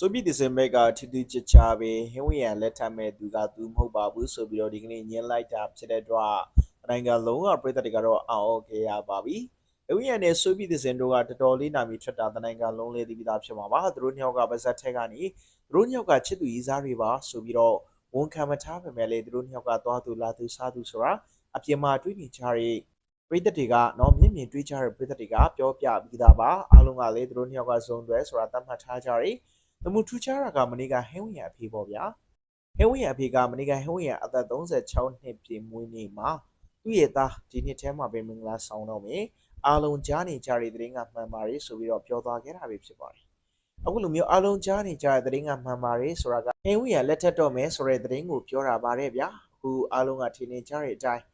ဆိုပြီးဒီဇင်ဘက်ကထူးထူးခြားခြားပဲဟင်းဝရံလက်ထပ်မဲ့သူကသူမဟုတ်ပါဘူးဆိုပြီးတော့ဒီကနေ့ညင်းလိုက်တာဖြစ်တဲ့အတွက်နိုင်ငံလုံးကပြည်သက်တွေကတော့အော်အော်ခဲ့ရပါပြီ။ဟင်းဝရံနဲ့ဆိုပြီးဒီဇင်တို့ကတော်တော်လေးနာမည်ထွက်တာတနိုင်ငံလုံးလေးတည်ပြီးသားဖြစ်မှာပါ။သူတို့ညောက်ကပါဇက်ထက်ကနေသူတို့ညောက်ကချစ်သူရေးစားတွေပါဆိုပြီးတော့ဝန်ခံမထားပေမဲ့လေသူတို့ညောက်ကသွားသူလာသူစားသူဆိုတာအပြင်မှာတွေးနေကြတဲ့ပြည်သက်တွေကနော်မြင့်မြင့်တွေးကြတဲ့ပြည်သက်တွေကပြောပြပြီးသားပါအားလုံးကလေသူတို့ညောက်ကဇုံတွဲဆိုတာသတ်မှတ်ထားကြတယ်။သ မူထူးခြားတာကမနေ့ကဟင်းဝင်ရအဖေပေါ့ဗျာ။ဟင်းဝင်ရအဖေကမနေ့ကဟင်းဝင်ရအသက်36နှစ်ပြည့်မွေးနေ့မှာသူ့ရဲ့သားဒီနှစ်ထဲမှာပဲမင်္ဂလာဆောင်တော့မယ်။အားလုံးကြားနေကြတဲ့သတင်းကမှန်ပါတယ်ဆိုပြီးတော့ပြောသွားခဲ့တာပဲဖြစ်ပါတယ်။အခုလိုမျိုးအားလုံးကြားနေကြတဲ့သတင်းကမှန်ပါတယ်ဆိုတာကဟင်းဝင်ရလက်ထက်တော့မယ်ဆိုတဲ့သတင်းကိုပြောတာပါတယ်ဗျာ။အခုအားလုံးကထင်နေကြတဲ့အတိုင်း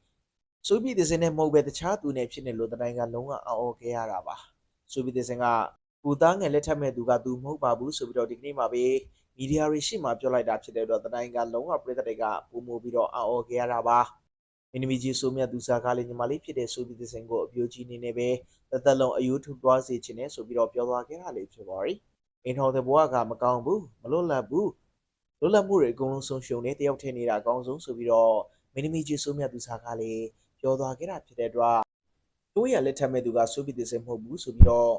ဆိုပြီးဒီစင်းနဲ့မဟုတ်ပဲတခြားသူနဲ့ဖြစ်နေလို့တတိုင်းကလုံးဝအော်အော်ခဲ့ရတာပါ။ဆိုပြီးဒီစင်းက ပူသားငယ်လက်ထပ်မဲ့သူကသူမဟုတ်ပါဘူးဆိုပြီးတော့ဒီကနေ့မှာပဲမီဒီယာတွေရှေ့မှာပြောလိုက်တာဖြစ်တဲ့အတွက်တတိုင်းကလုံးဝပြည်သက်တွေကပုံမူပြီးတော့အော်အော်ခဲ့ရတာပါမင်းသမီးကြီးဆိုမြတ်သူစားကားလေးညီမလေးဖြစ်တဲ့ဆိုပြီးတဲ့စင်ကိုအပြိုကြီးနေနေပဲတသက်လုံးအယူထူသွားစေခြင်းနဲ့ဆိုပြီးတော့ပြောသွားခဲ့တာလေးဖြစ်ပါရီအင်ထော်တဲ့ဘဝကမကောင်းဘူးမလွတ်လပ်ဘူးလွတ်လပ်မှုတွေအကုန်လုံးဆုံးရှုံးနေတယောက်ထည့်နေတာအကောင်းဆုံးဆိုပြီးတော့မင်းသမီးကြီးဆိုမြတ်သူစားကားလေးပြောသွားခဲ့တာဖြစ်တဲ့အတွက်တို့ရလက်ထပ်မဲ့သူကဆိုပြီးတဲ့စင်မဟုတ်ဘူးဆိုပြီးတော့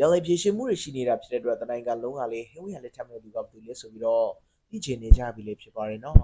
ပြန်လည်ဖြည့်ရှင်မှုတွေရှိနေတာဖြစ်တဲ့အတွက်တနိုင်ကလုံးကလေးဟင်းဝရလက်ထပ်မဲ့သူကဘယ်သူလဲဆိုပြီးတော့သိချင်နေကြပြီလေဖြစ်ပါတယ်နော်